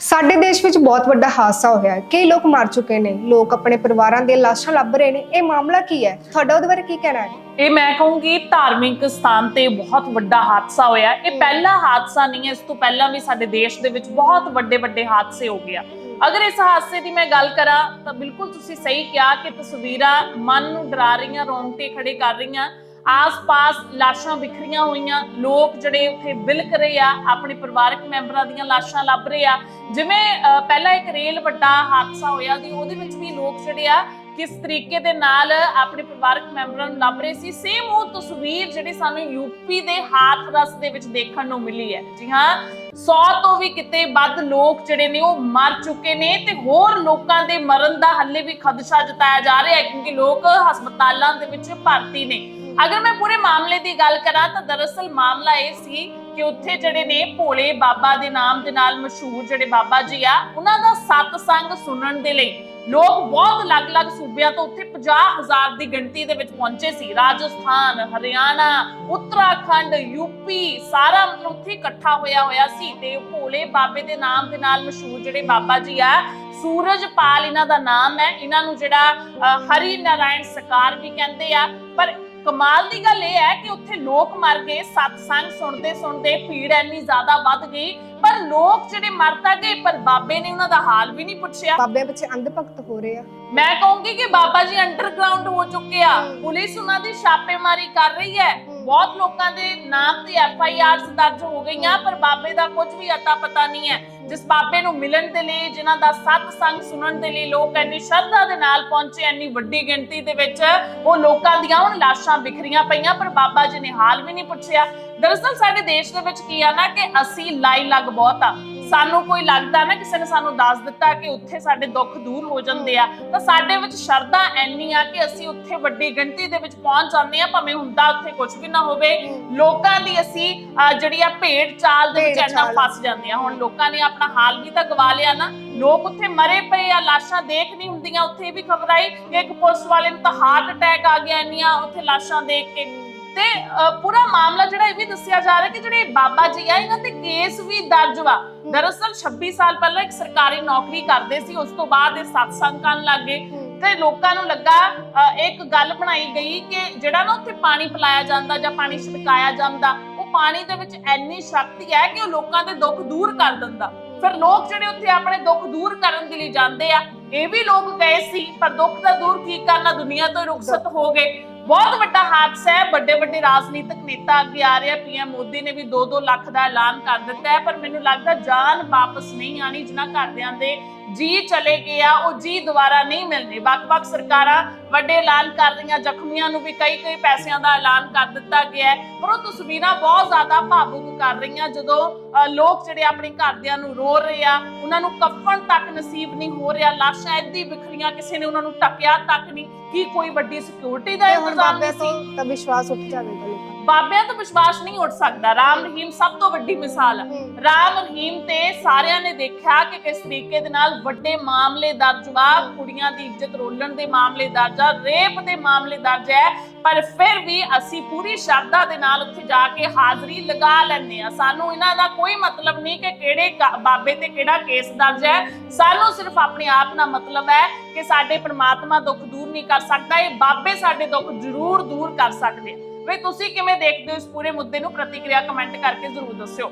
ਸਾਡੇ ਦੇਸ਼ ਵਿੱਚ ਬਹੁਤ ਵੱਡਾ ਹਾਦਸਾ ਹੋਇਆ ਹੈ। ਕਈ ਲੋਕ ਮਰ ਚੁੱਕੇ ਨੇ। ਲੋਕ ਆਪਣੇ ਪਰਿਵਾਰਾਂ ਦੀਆਂ ਲਾਸ਼ਾਂ ਲੱਭ ਰਹੇ ਨੇ। ਇਹ ਮਾਮਲਾ ਕੀ ਹੈ? ਤੁਹਾਡਾ ਉਹਦੇ ਬਾਰੇ ਕੀ ਕਹਿਣਾ ਹੈ? ਇਹ ਮੈਂ ਕਹੂੰਗੀ ਧਾਰਮਿਕ ਸਥਾਨ ਤੇ ਬਹੁਤ ਵੱਡਾ ਹਾਦਸਾ ਹੋਇਆ ਇਹ ਪਹਿਲਾ ਹਾਦਸਾ ਨਹੀਂ ਹੈ। ਇਸ ਤੋਂ ਪਹਿਲਾਂ ਵੀ ਸਾਡੇ ਦੇਸ਼ ਦੇ ਵਿੱਚ ਬਹੁਤ ਵੱਡੇ ਵੱਡੇ ਹਾਦਸੇ ਹੋ ਗਿਆ ਅਗਰ ਇਸ ਹਾਦਸੇ ਦੀ ਮੈਂ ਗੱਲ ਕਰਾਂ ਤਾਂ ਬਿਲਕੁਲ ਤੁਸੀਂ ਸਹੀ ਕਿਹਾ ਕਿ ਤਸਵੀਰਾਂ ਮਨ ਨੂੰ ਡਰਾ ਰਹੀਆਂ ਰੋਂਗਟੇ ਖੜੇ ਕਰ ਰਹੀਆਂ। ਆਸ-ਪਾਸ ਲਾਸ਼ਾਂ ਵਿਖਰੀਆਂ ਹੋਈਆਂ। ਲੋਕ ਜਿਹੜੇ ਉੱਥੇ ਬਿਲਕ ਰਹੇ ਆ ਆਪਣੇ ਪਰਿਵਾਰਕ ਮੈਂਬਰਾਂ ਦੀਆਂ ਲਾਸ਼ਾਂ ਲੱਭ ਰਹੇ ਆ। ਜਿਵੇਂ ਅਹ, ਪਹਿਲਾਂ ਇੱਕ ਰੇਲ ਵੱਡਾ ਹਾਦਸਾ ਹੋਇਆ ਸੀ ਉਹਦੇ ਵਿੱਚ ਵੀ ਲੋਕ ਜਿਹੜੇ ਆ ਕਿਸ ਤਰੀਕੇ ਦੇ ਨਾਲ ਆਪਣੇ ਪਰਿਵਾਰਕ ਮੈਂਬਰਾਂ ਨੂੰ ਲੱਭ ਰਹੇ ਸੀ? ਸੇਮ ਉਹ ਤਸਵੀਰ ਜਿਹੜੀ ਸਾਨੂੰ ਯੂਪੀ ਦੇ ਹਾਥਰਸ ਦੇ ਵਿੱਚ ਦੇਖਣ ਨੂੰ ਮਿਲੀ ਹੈ। ਜੀ ਹਾਂ 100 ਤੋਂ ਵੀ ਕਿਤੇ ਵੱਧ ਲੋਕ ਜਿਹੜੇ ਨੇ ਉਹ ਮਰ ਚੁੱਕੇ ਨੇ ਤੇ ਹੋਰ ਲੋਕਾਂ ਦੇ ਮਰਨ ਦਾ ਹੱਲੇ ਵੀ ਖਦਸ਼ਾ ਜਤਾਇਆ ਜਾ ਰਿਹਾ ਹੈ ਕਿਉਂਕਿ ਲੋਕ ਹਸਪਤਾਲਾਂ ਦੇ ਵਿੱਚ ਭਰਤੀ ਨੇ। ਅਗਰ ਮੈਂ ਪੂਰੇ ਮਾਮਲੇ ਦੀ ਗੱਲ ਕਰਾਂ ਤਾਂ ਦਰਅਸਲ ਮਾਮਲਾ ਇਹ ਸੀ ਕਿ ਉੱਥੇ ਜਿਹੜੇ ਨੇ ਭੋਲੇ ਬਾਬਾ ਦੇ ਨਾਮ ਦੇ ਨਾਲ ਮਸ਼ਹੂਰ ਜਿਹੜੇ ਬਾਬਾ ਜੀ ਆ, ਉਹਨਾਂ ਦਾ ਸਤਸੰਗ ਸੁਣਨ ਦੇ ਲਈ ਲੋਕ ਬਹੁਤ ਅਲੱਗ-ਅਲੱਗ ਸੂਬਿਆਂ ਤੋਂ ਉੱਥੇ 50000 ਦੀ ਗਿਣਤੀ ਦੇ ਵਿੱਚ ਪਹੁੰਚੇ ਸੀ। ਰਾਜਸਥਾਨ, ਹਰਿਆਣਾ, ਉੱਤਰਾਖੰਡ ਯੂਪੀ ਸਾਰਾ ਮਤਲਬ ਉੱਥੇ ਇਕੱਠਾ ਹੋਇਆ ਹੋਇਆ ਸੀ ਤੇ ਭੋਲੇ ਬਾਬੇ ਦੇ ਨਾਮ ਦੇ ਨਾਲ ਮਸ਼ਹੂਰ ਜਿਹੜੇ ਬਾਬਾ ਜੀ ਆ, ਸੂਰਜਪਾਲ ਇਹਨਾਂ ਦਾ ਨਾਮ ਹੈ। ਇਹਨਾਂ ਨੂੰ ਜਿਹੜਾ ਹਰੀ ਨਾਰਾਇਣ ਸਕਾਰ ਵੀ ਕਹਿੰਦੇ ਆ। ਪਰ ਕਮਾਲ ਦੀ ਗੱਲ ਇਹ ਹੈ ਕਿ ਉੱਥੇ ਲੋਕ ਮਰ ਗਏ ਸਤਸੰਗ ਸੁਣਦੇ ਸੁਣਦੇ ਭੀੜ ਇੰਨੀ ਜ਼ਿਆਦਾ ਵੱਧ ਗਈ ਪਰ ਲੋਕ ਜਿਹੜੇ ਮਰ ਤਾਂ ਗਏ ਪਰ ਬਾਬੇ ਨੇ ਉਹਨਾਂ ਦਾ ਹਾਲ ਵੀ ਨਹੀਂ ਪੁੱਛਿਆ। ਬਾਬਿਆਂ ਪਿੱਛੇ ਅੰਧ ਭਗਤ ਹੋ ਰਹੇ ਆ। ਮੈਂ ਕਹੂੰਗੀ ਕਿ ਬਾਬਾ ਜੀ ਅੰਡਰਗਰਾਉਂਡ ਹੋ ਚੁੱਕੇ ਆ। ਪੁਲਿਸ ਉਹਨਾਂ ਦੀ ਛਾਪੇਮਾਰੀ ਕਰ ਰਹੀ ਹੈ। ਬਹੁਤ ਲੋਕਾਂ ਦੇ ਨਾਮ ਤੇ ਐਫ ਆਈ ਆਰਸ ਦਰਜ ਹੋ ਗਈਆਂ, ਪਰ ਬਾਬੇ ਦਾ ਕੁਝ ਵੀ ਅਤਾ ਪਤਾ ਨਹੀਂ ਹੈ। ਜਿਸ ਬਾਬੇ ਨੂੰ ਮਿਲਣ ਦੇ ਲਈ, ਜਿਨ੍ਹਾਂ ਦਾ ਸਤਸੰਗ ਸੁਣਨ ਦੇ ਲਈ ਲੋਕ ਇੰਨੀ ਸ਼ਰਧਾ ਦੇ ਨਾਲ ਪਹੁੰਚੇ, ਇੰਨੀ ਵੱਡੀ ਗਿਣਤੀ ਦੇ ਵਿੱਚ, ਉਹ ਲੋਕਾਂ ਦੀਆਂ ਹੁਣ ਲਾਸ਼ਾਂ ਬਿਖਰੀਆਂ ਪਈਆਂ, ਪਰ ਬਾਬਾ ਜੀ ਨੇ ਹਾਲ ਵੀ ਨਹੀਂ ਪੁੱਛਿਆ। ਦਰਅਸਲ ਸਾਡੇ ਦੇਸ਼ ਦੇ ਵਿੱਚ ਕੀ ਆ ਨਾ ਕਿ ਅਸੀਂ ਲਾਈ ਲੱਗ ਬਹੁਤ ਆ। ਸਾਨੂੰ ਕੋਈ ਲੱਗਦਾ ਨਾ ਕਿਸੇ ਨੇ ਸਾਨੂੰ ਦੱਸ ਦਿੱਤਾ ਕਿ ਉੱਥੇ ਸਾਡੇ ਦੁੱਖ ਦੂਰ ਹੋ ਜਾਂਦੇ ਆ ਤਾਂ ਸਾਡੇ ਵਿੱਚ ਸ਼ਰਧਾ ਐਨੀ ਆ ਕਿ ਅਸੀਂ ਉੱਥੇ ਵੱਡੀ ਗਿਣਤੀ ਦੇ ਵਿੱਚ ਪਹੁੰਚ ਜਾਂਦੇ ਆ ਭਾਵੇਂ ਹੁੰਦਾ ਉੱਥੇ ਕੁਝ ਵੀ ਨਾ ਹੋਵੇ। ਲੋਕਾਂ ਦੀ ਅਸੀਂ ਜਿਹੜੀ ਆ ਭੇਡ ਚਾਲ ਦੇ ਵਿੱਚ ਇੰਨਾ। ਫਸ ਜਾਂਦੇ ਆ। ਹੁਣ ਲੋਕਾਂ ਨੇ ਆਪਣਾ ਹਾਲ ਵੀ ਤਾਂ ਗਵਾ ਲਿਆ ਨਾ। ਲੋਕ ਉੱਥੇ ਮਰੇ ਪਏ ਆ ਲਾਸ਼ਾਂ ਦੇਖ ਨਹੀਂ ਹੁੰਦੀਆਂ। ਉੱਥੇ ਵੀ ਖਬਰ ਆਈ ਕਿ ਇੱਕ ਪੁਲਿਸ ਵਾਲੇ ਨੂੰ ਤਾਂ ਹਾਰਟ ਅਟੈਕ ਆ ਗਿਆ ਇੰਨੀਆਂ ਉੱਥੇ ਲਾਸ਼ਾਂ ਦੇਖ ਕੇ। ਤੇ ਪੂਰਾ ਮਾਮਲਾ ਜਿਹੜਾ ਇਹ ਵੀ ਦੱਸਿਆ ਜਾ ਰਿਹਾ ਕਿ ਜਿਹੜੇ ਬਾਬਾ ਜੀ ਆ ਇਹਨਾਂ ਤੇ ਕੇਸ ਵੀ ਦਰਜ ਵਾ। ਦਰਅਸਲ 26 ਸਾਲ ਪਹਿਲਾਂ ਇੱਕ ਸਰਕਾਰੀ ਨੌਕਰੀ ਕਰਦੇ ਸੀ ਉਸ ਤੋਂ ਬਾਅਦ ਇਹ ਸਤਸੰਗ ਕਰਨ ਲੱਗ ਗਏ। ਤੇ ਲੋਕਾਂ ਨੂੰ ਲੱਗਾ ਇੱਕ ਗੱਲ ਬਣਾਈ ਗਈ ਕਿ ਜਿਹੜਾ ਨਾ ਉੱਥੇ ਪਾਣੀ ਪਿਲਾਇਆ ਜਾਂਦਾ ਜਾਂ ਪਾਣੀ ਛਿੜਕਾਇਆ ਜਾਂਦਾ ਉਹ ਪਾਣੀ ਦੇ ਵਿੱਚ ਇੰਨੀ ਸ਼ਕਤੀ ਹੈ ਕਿ ਉਹ ਲੋਕਾਂ ਦੇ ਦੁੱਖ ਦੂਰ ਕਰ ਦਿੰਦਾ। ਫਿਰ ਲੋਕ ਜਿਹੜੇ ਉੱਥੇ ਆਪਣੇ ਦੁੱਖ ਦੂਰ ਕਰਨ ਦੇ ਲਈ ਜਾਂਦੇ ਆ ਇਹ ਵੀ ਲੋਕ ਗਏ ਸੀ ਪਰ ਦੁੱਖ ਦਾ ਦੂਰ ਕੀ ਕਰਨਾ ਦੁਨੀਆ ਤੋਂ ਰੁਖਸਤ ਹੋ ਗਏ। ਬਹੁਤ ਵੱਡਾ ਹਾਦਸਾ ਹੈ। ਵੱਡੇ ਵੱਡੇ ਰਾਜਨੀਤਿਕ ਨੇਤਾ ਅੱਗੇ ਆ ਰਿਹਾ ਆ। ਪੀਐਮ ਮੋਦੀ ਨੇ ਵੀ 2-2 ਲੱਖ ਦਾ ਐਲਾਨ ਕਰ ਦਿੱਤਾ ਹੈ। ਪਰ ਮੈਨੂੰ ਲੱਗਦਾ ਜਾਨ ਵਾਪਸ ਨਹੀਂ ਆਣੀ ਜਿਨ੍ਹਾਂ ਘਰਦਿਆਂ ਦੇ ਜੀ ਚਲੇ ਗਏ ਆ ਉਹ ਜੀ ਦੁਬਾਰਾ ਨਹੀਂ ਮਿਲਣੇ ਵੱਖ-ਵੱਖ ਸਰਕਾਰਾਂ ਵੱਡੇ ਐਲਾਨ ਕਰ ਰਹੀਆਂ ਜ਼ਖਮੀਆਂ ਨੂੰ ਵੀ ਕਈ-ਕਈ ਪੈਸਿਆਂ ਦਾ ਐਲਾਨ ਕਰ ਦਿੱਤਾ ਗਿਆ ਹੈ। ਪਰ ਉਹ ਤਸਵੀਰਾਂ ਬਹੁਤ ਜ਼ਿਆਦਾ ਭਾਵੁਕ ਕਰ ਰਹੀਆਂ ਜਦੋਂ ਲੋਕ ਜਿਹੜੇ ਆਪਣੇ ਘਰਦਿਆਂ ਨੂੰ ਰੋ ਰਹੇ ਆ ਉਹਨਾਂ ਨੂੰ ਕਫਨ ਤੱਕ ਨਸੀਬ ਨਹੀਂ ਹੋ ਰਿਹਾ ਲਾਸ਼ਾਂ ਇੱਦੀ ਵਿਖਰੀਆਂ ਕਿਸੇ ਨੇ ਉਹਨਾਂ ਨੂੰ ਟੱਕਿਆ ਤੱਕ ਨਹੀਂ। ਕੀ ਕੋਈ ਵੱਡੀ ਸਿਕਿਉਰਿਟੀ ਦਾ ਇੰਤਜ਼ਾਮ ਨਹੀਂ ਸੀ? ਤਾਂ ਵਿਸ਼ਵਾਸ ਉੱਠ ਜਾਵੇਗਾ। ਬਾਬਿਆਂ ਤੋਂ ਵਿਸ਼ਵਾਸ ਨਹੀਂ ਉੱਠ ਸਕਦਾ। ਰਾਮ ਰਹੀਮ ਸਭ ਤੋਂ ਵੱਡੀ ਮਿਸਾਲ ਹੈ। ਦਾ ਰਾਮ ਰਹੀਮ ਤੇ ਸਾਰਿਆਂ ਨੇ ਦੇਖਿਆ ਕਿ ਕਿਸ ਤਰੀਕੇ ਦੇ ਨਾਲ ਵੱਡੇ ਮਾਮਲੇ ਦਰਜ ਵਾ ਕੁੜੀਆਂ ਦੀ ਇੱਜ਼ਤ ਰੋਲਣ ਦੇ ਮਾਮਲੇ ਦਰਜ ਆ ਰੇਪ ਦੇ ਮਾਮਲੇ ਦਰਜ ਹੈ ਪਰ ਫਿਰ ਵੀ ਅਸੀਂ ਪੂਰੀ ਸ਼ਰਧਾ ਦੇ ਨਾਲ ਉੱਥੇ ਜਾ ਕੇ ਹਾਜ਼ਰੀ ਲਗਾ ਲੈਂਦੇ ਆ ਸਾਨੂੰ ਇਹਨਾਂ ਦਾ ਕੋਈ ਮਤਲਬ ਨਹੀਂ ਕਿ ਕਿਹੜੇ ਬਾਬੇ ਤੇ ਕਿਹੜਾ ਕੇਸ ਦਰਜ ਹੈ। ਸਾਨੂੰ ਸਿਰਫ ਆਪਣੇ ਆਪ ਨਾਲ ਮਤਲਬ ਹੈ ਕਿ ਸਾਡੇ ਪ੍ਰਮਾਤਮਾ ਦੁੱਖ ਦੂਰ ਨਹੀਂ ਕਰ ਸਕਦਾ। ਇਹ ਬਾਬੇ ਸਾਡੇ ਦੁੱਖ ਜ਼ਰੂਰ ਦੂਰ ਕਰ ਸਕਦੇ ਆ। ਵੀ ਤੁਸੀਂ ਕਿਵੇਂ ਦੇਖਦੇ ਹੋ ਇਸ ਪੂਰੇ ਮੁੱਦੇ ਨੂੰ? ਪ੍ਰਤੀਕਿਰਿਆ ਕਮੈਂਟ ਕਰਕੇ ਜ਼ਰੂਰ ਦੱਸਿਓ।